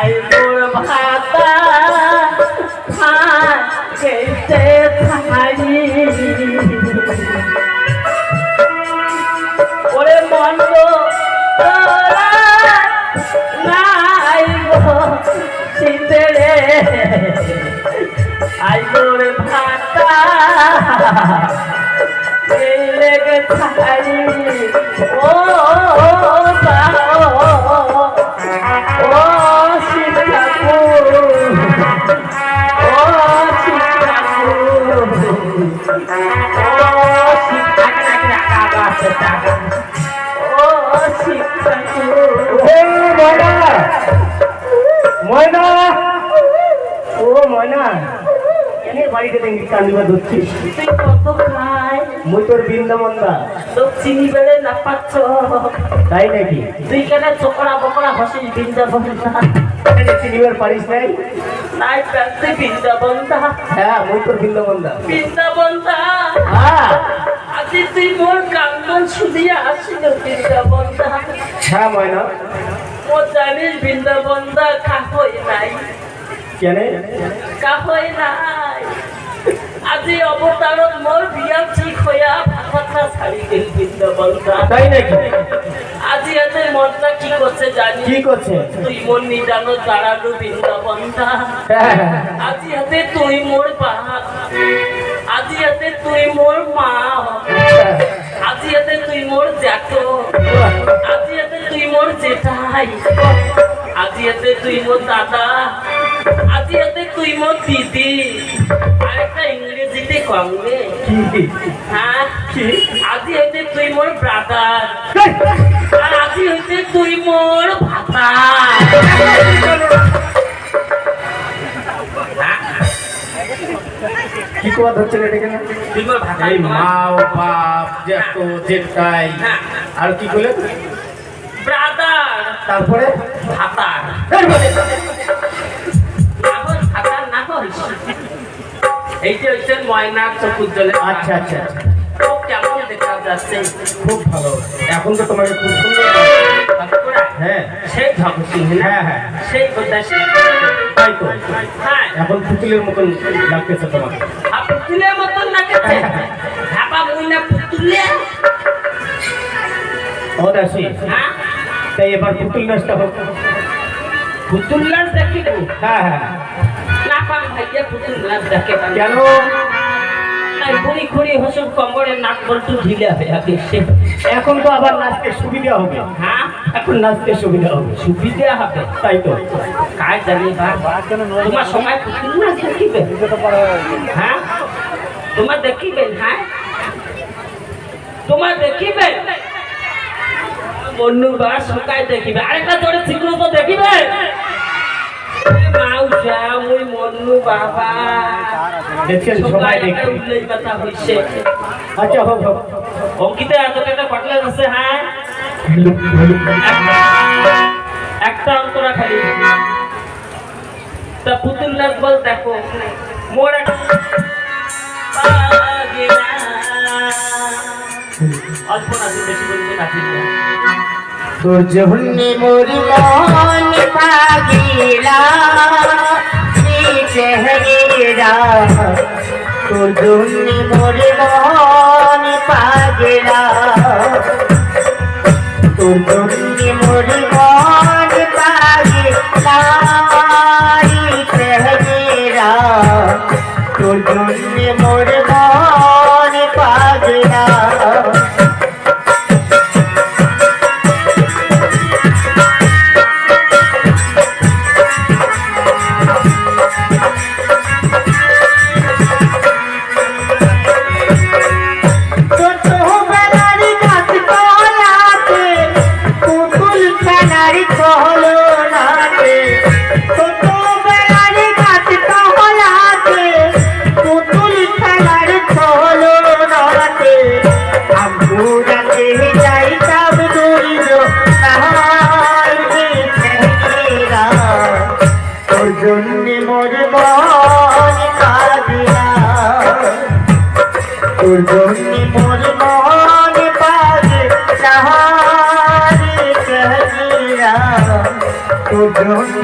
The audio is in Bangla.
আই মোর ভাতা খাইতে থাকি ওরে মন্দ তোরা নাই গো শীতেরে। আই মোর ভাতা লেগে থাকি ময়না ও ময়না এনে বাড়িতে দেখি কান্দিবা ধরছিস। কত খায় মুই তোর বৃন্দাবন্দা। লোক চিনি বেড়ে না পাচ্ছ তাই নাকি? তুই কেন চোকড়া বকড়া হসিস বৃন্দাবন এখানে চিনিবার পারিস নাই? নাই প্যান্তে বৃন্দাবন হ্যাঁ মুই তোর বৃন্দাবন্দা। বৃন্দাবন হ্যাঁ। আজি তুই মোর কান্দন শুনিয়া আসিল বৃন্দাবন হ্যাঁ ময়না। মোর জানিস বৃন্দাবন কাহই নাই। কেন? কাহই নাই। তাই নাকি? আজি ইয়াতে মনটা কি করছে জানি? কি করছে? তুই মোর নিজানো দাঁড়াল বৃন্দাবন হ্যাঁ, আজি ইয়াতে তুই মোর বাপ। আজি ইয়াতে তুই মোর মা। আজি ইয়াতে তুই মোর জ্যাঠ আজি ইয়াতে তুই মোর জেঠাই। আজি ইয়াতে তুই মোর দাদা। আজি ইয়াতে তুই মোর দিদি। আরেকটা ইংরেজিতে কম রে হ্যাঁ? আজি হইতে তুই মোর ব্রাদার আর আজি হইতে তুই মোর ভাতা। কি কোয়া ধরছে এটা তুই মোর ভাতা। এই মা ও বাপ জ্যাঠ জেঠাই আর কি ব্রাদার। তারপরে? ভাতার। ভাতার না এইটা হচ্ছে ময়নার চকুর জলে। আচ্ছা আচ্ছা আচ্ছা। যাচ্ছে খুব ভালো। এখন তো তোমাকে খুব সুন্দর হ্যাঁ। সেই হ্যাঁ হ্যাঁ। সেই বোধহয় তাই তো। হ্যাঁ। এখন পুতুলের মতন লাগতেছে তোমাকে। পুতুলের মতন নাকেছে ভাবা মুই না পুতুলে? ও দাসী হ্যাঁ। তাই এবার পুতুল নাচটা হোক। পুতুল নাচ দেখিব হ্যাঁ হ্যাঁ। না পাম ভাইয়া পুতুল নাচ দেখে কেন? নাই বুড়ি খুড়ি হসুর কম্বরের নাক বল্টু ঢিলে হবে আগে এখন তো আবার নাচতে সুবিধা হবে। হ্যাঁ? এখন নাচতে সুবিধা হবে। সুবিধা হবে? তাই তো। কাজ জানি তোমার সময় পুতুল নাচ দেখিবে। হ্যাঁ? তোমার দেখিবেন হ্যাঁ? তোমার দেখিবেন মন্নু বা সকায় দেখিবে। আরেকটা জোরে তো দেখিবে। মাউসা ওই মন্নু বাবা। দেখছেন সবাই দেখবে উল্লেখ কথা হইছে। আচ্ছা হোক হোক অঙ্কিতে এত টাকা পাটলে আছে হ্যাঁ? একটা অন্তরা খালি। তা পুতুল নাচ বল দেখো। মোর অল্প নাচি বেশি বলতে নাচি না। তোর জহন্নি মোরি মন পাগিলা চেহারা তোর জহন্নি মোরি মন তুমি মোর মন পারে সাহারে কহিয়া তুমি